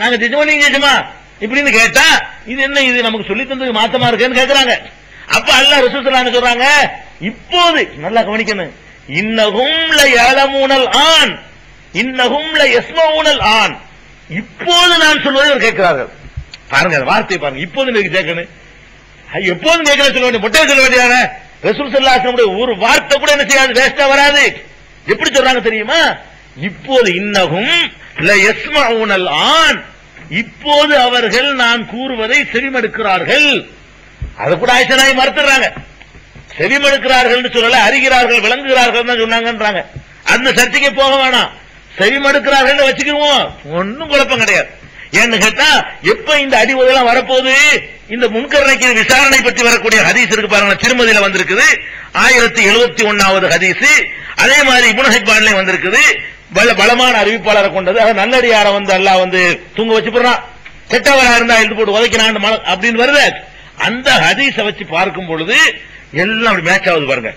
நாங்க ஜெஜமா நீங்க ஜெஜமா இப்படின்னு கேட்டா இது என்ன இது? நமக்கு சொல்லி தந்தது மாத்தமா இருக்குன்னு கேக்குறாங்க. அப்ப அல்ல ரசூலுல்லாஹி சொல்றாங்க இப்போது நல்லா கவனிக்கணும். இன்னகும்ல ல ஆண் இன்னகும்ல எஸ்மூனல் ஆண் இப்போது நான் சொல்வதை அவர் கேட்கிறார்கள். பாருங்க வார்த்தையை பாருங்க. இப்போது நீங்க கேட்கணும். எப்போதும் கேட்கல சொல்ல வேண்டிய முட்டை சொல்ல வேண்டியதானே? ரசூல் சல்லாசனுடைய ஒரு வார்த்தை கூட என்ன செய்யாது? வேஸ்டா வராது. எப்படி சொல்றாங்க தெரியுமா? இப்போது இன்னகும் ல யஸ்மவுனல் ஆண். இப்போது அவர்கள் நான் கூறுவதை செவிமடுக்கிறார்கள். அது கூட ஆயிஷனாய் மறுத்துறாங்க செவிமடுக்கிறார்கள் சொல்லல அறிகிறார்கள் விளங்குகிறார்கள் தான் சொன்னாங்கன்றாங்க. அந்த சர்ச்சைக்கு போக வேணாம். செவிமடுக்கிறார்கள் வச்சுக்குவோம். ஒன்னும் குழப்பம் கிடையாது. ஏன்னு கேட்டா எப்ப இந்த அடிவுதெல்லாம் வரப்போகுது? இந்த முன்கரணைக்கு விசாரணை பற்றி வரக்கூடிய ஹதீஸ் இருக்கு பாருங்க திருமதியில வந்திருக்குது. ஆயிரத்தி எழுபத்தி ஒன்னாவது ஹதீஸ். அதே மாதிரி இபுனஹிபான்ல வந்திருக்குது. பலமான அறிவிப்பாளரை கொண்டது. அதை நல்லடியார வந்து எல்லாம் வந்து தூங்க வச்சு போடுறான் கெட்டவரா இருந்தா எழுந்து போட்டு உதைக்கிறான் அப்படின்னு வருது. அந்த ஹதீஸை வச்சு பார்க்கும் பொழுது எல்லாம் அப்படி மேட்ச் ஆகுது பாருங்க.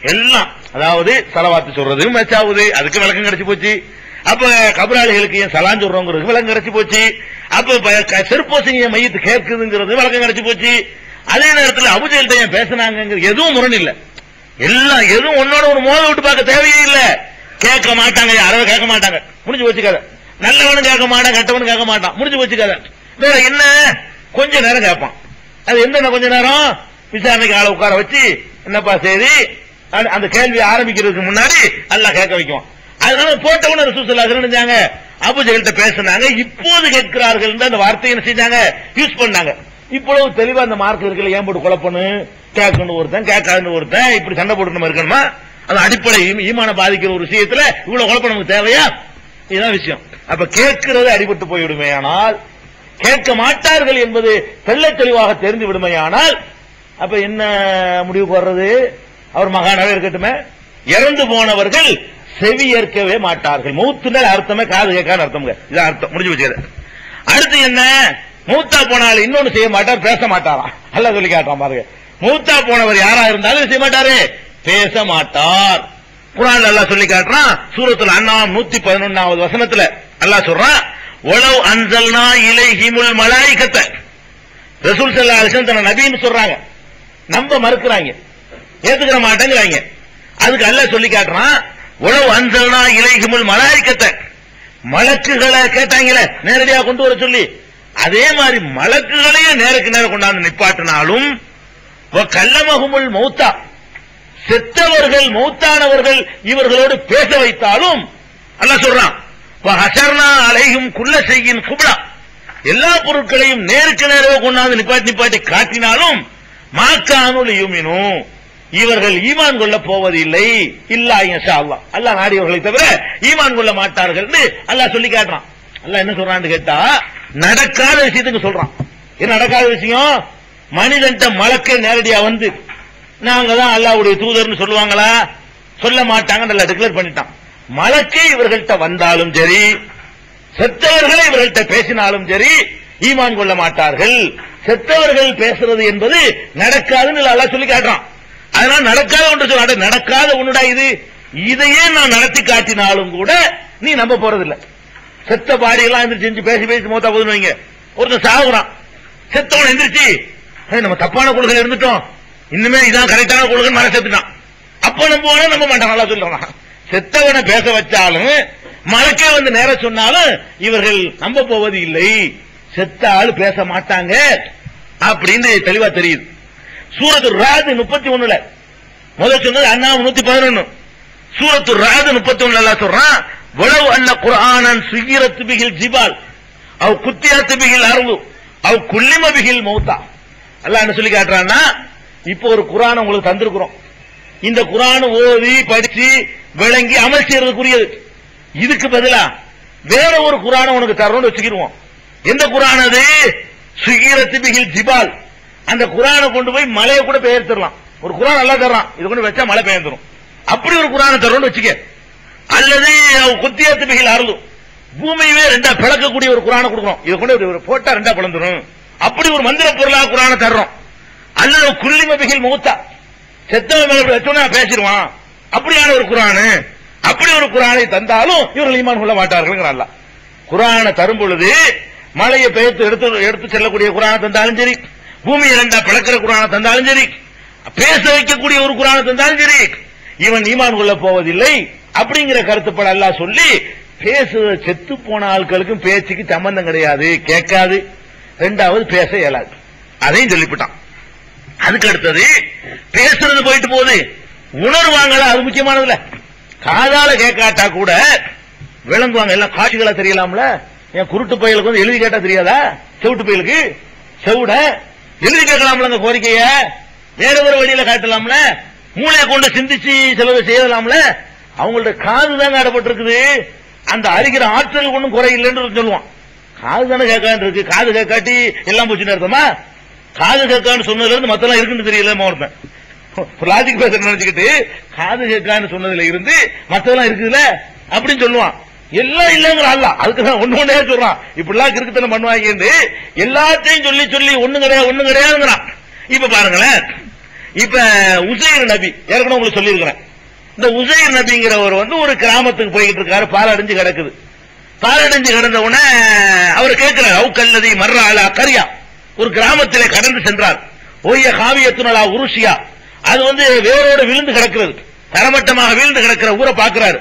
எல்லாம். அதாவது சலவாத்து சொல்றது மேட்ச் ஆகுது. அதுக்கு விளக்கம் கிடைச்சு போச்சு. அப்ப கபராளிகளுக்கு ஏன் சலான் சொல்றோங்கிறது விளக்கம் கிடைச்சு போச்சு. அப்ப செருப்போசிங்க மையத்து கேட்குதுங்கிறது விளக்கம் கிடைச்சு போச்சு. அதே நேரத்தில் அபுஜெயல்ட்ட ஏன் பேசினாங்கிறது எதுவும் முரண் இல்லை. எல்லாம் எதுவும் ஒன்னோட ஒரு மோத விட்டு பார்க்க தேவையே இல்லை. கேட்க மாட்டாங்க யாராவது கேட்க மாட்டாங்க. முடிஞ்சு வச்சுக்காத நல்லவனும் கேட்க மாட்டான் கெட்டவனும் கேட்க மாட்டான். முடிஞ்சு வச்சுக்காத வேற என்ன? கொஞ்ச நேரம் கேட்பான். அது எந்த கொஞ்ச நேரம்? விசாரணைக்கு ஆளை உட்கார வச்சு என்னப்பா சரி அந்த- அந்த கேள்வி ஆரம்பிக்கிறதுக்கு முன்னாடி எல்லாம் கேட்க வைக்கும் அதனால போட்டவன ரசூசல்லா செஞ்சாங்க. அபு பேசினாங்க. இப்போது கேட்கிறார்கள் அந்த வார்த்தையை என்ன செஞ்சாங்க? யூஸ் பண்ணாங்க. இவ்வளவு தெளிவா அந்த மார்க் இருக்குல்ல ஏன் போட்டு குழப்பணும் கேட்கணும் ஒருத்தன் கேட்காதுன்னு ஒருத்தன் இப்படி சண்டை போட்டு நம்ம இருக்கணுமா? அது அடிப்படை ஈமான பாதிக்கிற ஒரு விஷயத்துல இவ்வளவு குழப்பம் நமக்கு தேவையா? இதுதான் விஷயம். அப்ப கேட்கிறது அடிபட்டு போய்விடுமே ஆனால் கேட்க மாட்டார்கள் என்பது தெள்ளத் தெளிவாக தெரிந்து விடுமையானால் அப்ப என்ன முடிவு போடுறது? அவர் மகானாவே இருக்கட்டுமே. இறந்து போனவர்கள் செவி ஏற்கவே மாட்டார்கள். மூத்துனால் அர்த்தமே காது கேட்கான்னு அர்த்தம் இதான் அர்த்தம். முடிஞ்சு வச்சது அடுத்து என்ன? மூத்தா போனால் இன்னொன்னு செய்ய மாட்டார் பேச மாட்டாராம். அல்ல சொல்லி காட்டுறான் பாருங்க. மூத்தா போனவர் யாரா இருந்தாலும் செய்ய மாட்டாரு. பேச மாட்டார் குரான் அல்லா சொல்லி காட்டுறான் சூரத்துல அண்ணாம் நூத்தி பதினொன்னாவது வசனத்துல அல்லா சொல்றான் உளவு அஞ்சல்னா இலை ஹிமுல் மலாய்கத்தை ரசூல் சல்லா அலிஸ்லாம் தன்னை நபின்னு சொல்றாங்க. நம்ப மறுக்கிறாங்க. ஏத்துக்கிற மாட்டேங்கிறாங்க. அதுக்கு அல்ல சொல்லி காட்டுறான் உளவு அஞ்சல்னா இலை ஹிமுல் மலாய்கத்தை மலக்குகளை கேட்டாங்களே நேரடியா கொண்டு வர சொல்லி. அதே மாதிரி மலக்குகளையும் நேருக்கு நேரம் கொண்டாந்து நிப்பாட்டினாலும் கல்லமகுமுல் மௌத்தா. செத்தவர்கள் மௌத்தானவர்கள் இவர்களோடு பேச வைத்தாலும் அல்ல சொல்றான் ஹசர்னா அலையும் குள்ள செய்யின் குப்ளா எல்லா பொருட்களையும் நேருக்கு நேரவே கொண்டாந்து நிப்பாட்டி நிப்பாட்டி காட்டினாலும் மாக்கானுல் யூமினும் இவர்கள் ஈமான் கொள்ள போவதில்லை. இல்லா அல்லா அல்லாஹ். நாடியவர்களை தவிர ஈமான் கொள்ள மாட்டார்கள் அல்லாஹ் சொல்லி காட்டுறான். அல்லா என்ன சொல்றான்னு கேட்டா நடக்காத விஷயத்துக்கு சொல்றான். என்ன நடக்காத விஷயம்? மனிதன்ட்ட மலக்க நேரடியா வந்து நாங்க தான் அல்லாவுடைய தூதர்னு சொல்லுவாங்களா? சொல்ல மாட்டாங்க நல்லா டிக்ளேர் பண்ணிட்டான். மலக்கே இவர்கள்ட்ட வந்தாலும் சரி செத்தவர்களை இவர்கள்ட்ட பேசினாலும் சரி ஈமான் கொள்ள மாட்டார்கள். செத்தவர்கள் பேசுறது என்பது நடக்காதுன்னு அல்லா சொல்லி காட்டுறான். அதனால நடக்காத ஒன்று சொல்ல நடக்காத ஒண்ணுடா இது? இதையே நான் நடத்தி காட்டினாலும் கூட நீ நம்ப போறதில்லை. செத்த பாடியெல்லாம் எந்திரிச்சு பேசி பேசி மூத்த போதுன்னு வைங்க. ஒருத்தன் சாகுறான் செத்தவன் எந்திரிச்சு நம்ம தப்பான கொள்கை இருந்துட்டோம். இன்னுமே இதான் கரெக்டான கொள்கை மன செத்துட்டான் அப்ப நம்ம போனா நம்ம மாட்டான் நல்லா சொல்றான் செத்தவனை பேச வச்சாலும் மலக்கே வந்து நேர சொன்னாலும் இவர்கள் நம்ப போவது இல்லை. செத்த ஆள் பேச மாட்டாங்க அப்படின்னு தெளிவா தெரியுது. சூரத்து ராது முப்பத்தி ஒண்ணுல. முதல் சொன்னது அண்ணா நூத்தி பதினொன்னு. சூரத்து ராது முப்பத்தி ஒண்ணுல எல்லாம் சொல்றான் வளவு அண்ண குரானன் சுகிரத்து பிகில் ஜிபால். அவ் குத்தியாத்து பிகில் அருவு அவ் குல்லிம பிகில் மௌத்தா. அல்ல என்ன சொல்லி காட்டுறான்னா இப்போ ஒரு குரான் உங்களுக்கு தந்திருக்கிறோம். இந்த குரான் ஓதி படிச்சு விளங்கி அமல் செய்யறதுக்குரியது. இதுக்கு பதிலா வேற ஒரு குரானை உனக்கு தரணும்னு வச்சுக்கிடுவோம். எந்த குரான் அது? சுகீரத்து பிகில் ஜிபால். அந்த குரானை கொண்டு போய் மலையை கூட பெயர்த்திடலாம். ஒரு குரான் நல்லா தர்றான். இது கொண்டு வச்சா மழை பெயர்ந்துடும் அப்படி ஒரு குரானை தரணும்னு வச்சுக்க. அல்லது குத்தியத்து பிகில் அருளும் பூமியவே ரெண்டா பிளக்கக்கூடிய ஒரு குரானை கொடுக்குறோம் இதை கொண்டு ஒரு போட்டா ரெண்டா பிளந்துடும் அப்படி ஒரு மந்திர பொருளாக குரானை தர்றோம். அல்லது குள்ளிம பிகில் மூத்தா. செத்தவன் மேல இப்படி பேசிடுவான். அப்படியான ஒரு குரானு. அப்படி ஒரு குரானை தந்தாலும் இவர்கள் ஈமான் கொள்ள மாட்டார்கள் குரானை தரும் பொழுது மழையை பெயர்த்து எடுத்து எடுத்து செல்லக்கூடிய குரானை தந்தாலும் சரி பூமியை ரெண்டா பிளக்கிற குரானை தந்தாலும் சரி பேச வைக்கக்கூடிய ஒரு குரானை தந்தாலும் சரி இவன் ஈமான் கொள்ள போவதில்லை அப்படிங்கிற கருத்துப்பட எல்லாம் சொல்லி பேசு செத்து போன ஆட்களுக்கும் பேச்சுக்கு சம்பந்தம் கிடையாது கேட்காது. ரெண்டாவது பேச இயலாது. அதையும் சொல்லிவிட்டான். அதுக்கு அடுத்தது பேசுறது போயிட்டு போகுது. உணர்வாங்களா அது முக்கியமானதுல. காதால கேட்காட்டா கூட விளங்குவாங்க எல்லாம் காட்சிகளா தெரியலாம்ல? என் குருட்டு பயலுக்கு வந்து எழுதி கேட்டா தெரியாதா? செவிட்டு பயலுக்கு? செவிட? எழுதி கேட்கலாம்ல அந்த கோரிக்கைய? வேற ஒரு வழியில காட்டலாம்ல? மூளையை கொண்டு சிந்திச்சு சிலதை செய்யலாம்ல? அவங்கள்ட்ட காது தாங்க அடப்பட்டிருக்குது. அந்த அறிகிற ஆற்றல் ஒன்றும் குறை இல்லைன்னு சொல்லுவான். காது தானே கேட்கான்னு இருக்கு. காது கேட்காட்டி எல்லாம் போச்சுன்னு அர்த்தமா? காது கேட்கான்னு சொன்னதுல இருந்து மத்தெல்லாம் இருக்குன்னு தெரியல ஒருத்தன். லாஜிக் பேச நினைச்சுக்கிட்டு காது கேட்கான்னு சொன்னதுல இருந்து மத்தெல்லாம் இருக்குதுல அப்படின்னு சொல்லுவான். எல்லாம் இல்லங்கிற அல்ல அதுக்கு தான் ஒண்ணு ஒண்ணே சொல்றான். இப்படிலாம் கிறுக்குத்தனம் பண்ணுவாங்க எல்லாத்தையும் சொல்லி சொல்லி ஒண்ணு கிடையாது ஒண்ணு கிடையாதுங்கிறான். இப்ப பாருங்களேன். இப்ப உசைர் நபி ஏற்கனவே உங்களுக்கு சொல்லியிருக்கிறேன். இந்த உசைர் நபிங்கிறவர் வந்து ஒரு கிராமத்துக்கு போய்கிட்டு இருக்காரு. பால் அடைஞ்சு கிடக்குது. பால் அடைஞ்சு கிடந்த உடனே அவர் கேட்கிறார். அவுக்கல்லதி கல்லதி மர்றாளா கரியா. ஒரு கிராமத்திலே கடந்து சென்றார். ஒய்ய காவியத்துனலா உருஷியா அது வந்து வேரோடு விழுந்து கிடக்கிறது. தரமட்டமாக விழுந்து கிடக்கிற ஊரை பார்க்கிறாரு.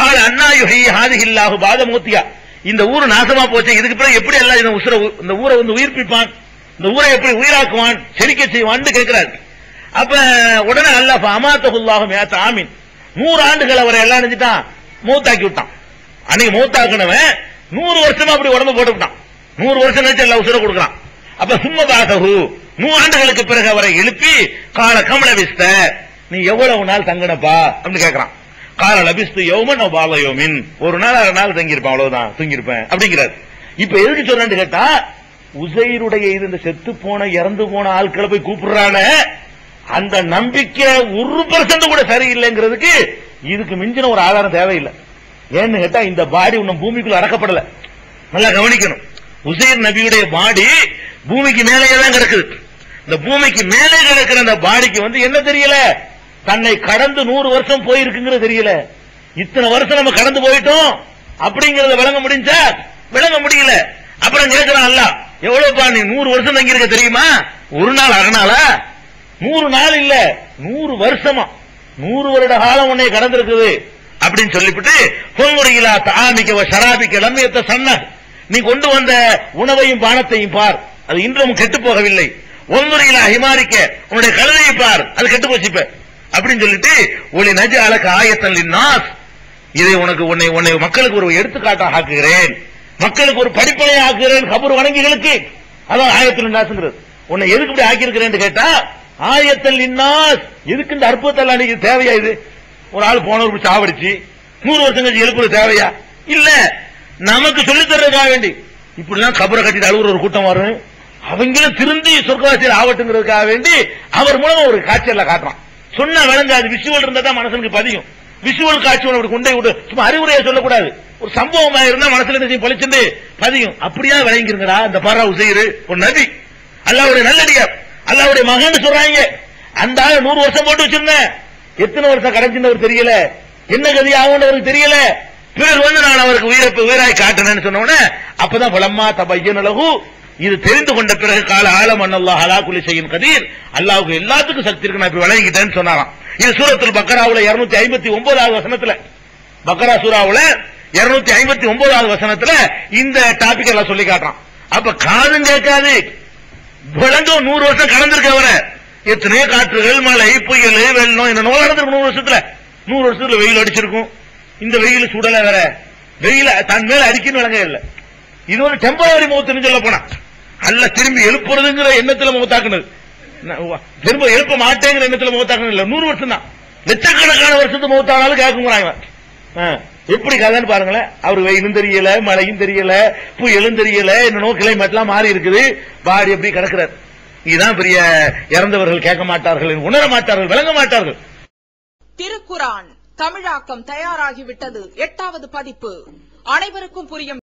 கால அண்ணா ஹாதி இல்லாஹு பாதமூத்தியா இந்த ஊர் நாசமா போச்சு. இதுக்கு பிறகு எப்படி எல்லாம் இந்த உசுர இந்த ஊரை வந்து உயிர்ப்பிப்பான்? இந்த ஊரை எப்படி உயிராக்குவான்? செழிக்க செய்வான்னு கேட்கிறாரு. அப்ப உடனே அல்லாஹ் அமாத்தகுல்லாஹு ஏத்த ஆமீன். நூறு ஆண்டுகள் அவரை எல்லாம் நினைச்சிட்டான் மூத்தாக்கி விட்டான். அன்னைக்கு மூத்தாக்குனவன் நூறு வருஷமா அப்படி உடம்பு போட்டு விட்டான் நூறு வருஷம் கழிச்சு எல்லாம் உசுர கொடுக்குறான். அப்ப சும்ம பாசகு ஆண்டுகளுக்கு பிறகு அவரை எழுப்பி கால கமல விஸ்த நீ எவ்வளவு நாள் தங்கினப்பா? அப்படின்னு கேட்கறான் கால லபிஸ்து யோமன் பால யோமின். ஒரு நாள் அரை நாள் தங்கியிருப்பேன் அவ்வளவுதான் தூங்கியிருப்பேன். அப்படிங்கிறார். இப்ப எதுக்கு சொல்றேன்னு கேட்டா உசைருடைய இது இந்த செத்து போன இறந்து போன ஆட்களை போய் கூப்பிடுறான. அந்த நம்பிக்கை ஒரு பர்சன்ட் கூட சரியில்லைங்கிறதுக்கு இதுக்கு மிஞ்சின ஒரு ஆதாரம் தேவையில்லை. ஏன்னு கேட்டா இந்த பாடி இன்னும் பூமிக்குள்ள அடக்கப்படல. நல்லா கவனிக்கணும். உசைர் நபியுடைய பாடி பூமிக்கு மேலேயே தான் கிடக்குது. இந்த பூமிக்கு மேலே கிடக்கிற அந்த பாடிக்கு வந்து என்ன தெரியல? தன்னை கடந்து நூறு வருஷம் போயிருக்குங்கிறது தெரியல. இத்தனை வருஷம் நம்ம கடந்து போயிட்டோம். அப்படிங்கறத விளங்க முடிஞ்சா விளங்க முடியல. அப்புறம் கேட்கிறான் அல்ல எவ்வளவுப்பா நீ நூறு வருஷம் தங்கியிருக்க தெரியுமா? ஒரு நாள் அகனாலா நூறு நாள் இல்ல நூறு வருஷமா. நூறு வருட காலம் உன்னை கடந்திருக்குது. அப்படின்னு சொல்லிவிட்டு பொன்முறையிலா தாமிக்க ஷராபிக்க லம்மியத்தை சொன்ன நீ கொண்டு வந்த உணவையும் பானத்தையும் பார். அது இன்றும் கெட்டு போகவில்லை. ஒன்முறையிலா ஹிமாரிக்க உன்னுடைய கழுதையை பார். அது கெட்டு போச்சுப்ப அப்படின்னு சொல்லிட்டு ஒளி நஜ அழக ஆயத்தல் நாஸ் இதை உனக்கு உன்னை உன்னை மக்களுக்கு ஒரு எடுத்துக்காட்டாக ஆக்குகிறேன். மக்களுக்கு ஒரு படிப்பனை ஆக்குகிறேன். கபூர் வணங்கிகளுக்கு. அதான் ஆயத்தில் நாசுங்கிறது உன்னை எதுக்கு இப்படி ஆக்கியிருக்கிறேன்னு கேட்டா ஆயத்தல் இன்னாஸ் எதுக்கு இந்த அற்புதத்தல் அன்னைக்கு தேவையா இது? ஒரு ஆள் போனவர் சாவடிச்சு நூறு வருஷம் கழிச்சு எழுப்புறது தேவையா? இல்ல. நமக்கு சொல்லித் தர்றதுக்காக வேண்டி. இப்படிலாம் கபரை கட்டிட்டு அழுகுற ஒரு கூட்டம் வரும். அவங்களும் திருந்தி சொர்க்கவாசியில் ஆவட்டுங்கிறதுக்காக வேண்டி அவர் மூலமா ஒரு காட்சியில காட்டுறான். சொன்னா விளங்காது. விஷுவல் இருந்தா தான் மனசனுக்கு பதியும். விஷுவல் காட்சி ஒன்று கொண்டே விடு சும்மா அறிவுரையை சொல்லக்கூடாது. ஒரு சம்பவமா இருந்தா மனசுல என்ன செய்யும்? பதியும். அப்படியா விளங்கிருங்கடா இந்த பாரா உசைரு ஒரு நபி. அல்லாவுடைய நல்லடியார். அல்லாவுடைய மகன் சொல்றாங்க. அந்த ஆள் நூறு வருஷம் போட்டு வச்சிருந்தேன். எத்தனை வருஷம் கடைஞ்சின்னு தெரியல. என்ன கதி ஆகும்னு அவருக்கு தெரியல. பிறர் வந்து நான் அவருக்கு உயிரை உயிராய் காட்டினேன்னு சொன்ன உடனே அப்பதான் பலம்மா தபையனலகு இது தெரிந்து கொண்ட பிறகு கால ஆலம் அண்ணல்லா அலா குலி செய்யும் கதீர். அல்லாவுக்கு எல்லாத்துக்கும் சக்தி இருக்கு நான் இப்ப விளங்கிட்டேன்னு சொன்னாராம். இது சூரத்தில் பக்கராவுல இருநூத்தி ஐம்பத்தி ஒன்பதாவது வசனத்துல. பக்கரா சூராவுல இருநூத்தி ஐம்பத்தி ஒன்பதாவது வசனத்துல இந்த டாபிக் எல்லாம் சொல்லி காட்டுறான். அப்ப காதும் கேட்காது. விளங்கும் நூறு வருஷம் கடந்திருக்க அவரை. எத்தனையோ காற்றுகள் மழை புயல் வெள்ளம் என்ன நோய் நடந்திருக்கும் நூறு வருஷத்துல. நூறு வருஷத்துல வெயில் அடிச்சிருக்கும். இந்த வெயில் சுடல வேற வெயில தன் மேல அடிக்கணும் விளங்க இல்ல. இது ஒரு டெம்பரரி முகத்துன்னு சொல்ல போனா. அல்ல திரும்பி எழுப்புறதுங்கிற எண்ணத்துல முகத்தாக்குனது. திரும்ப எழுப்ப மாட்டேங்கிற எண்ணத்துல மௌத்தாக்குனது இல்ல. நூறு வருஷம் தான் லட்சக்கணக்கான வருஷத்து முகத்தானாலும் கேட்குங்கிறாங்க. எப்படி கதைன்னு பாருங்களேன். அவர் வெயிலும் தெரியல மழையும் தெரியல புயலும் தெரியல என்னனோ கிளைமேட்லாம் மாறி இருக்குது. பாடி எப்படி கிடக்கிறார். இதுதான் பெரிய இறந்தவர்கள் கேட்க மாட்டார்கள் உணர மாட்டார்கள் விளங்க மாட்டார்கள். திருக்குறான். தமிழாக்கம் தயாராகிவிட்டது. எட்டாவது பதிப்பு. அனைவருக்கும் புரியும்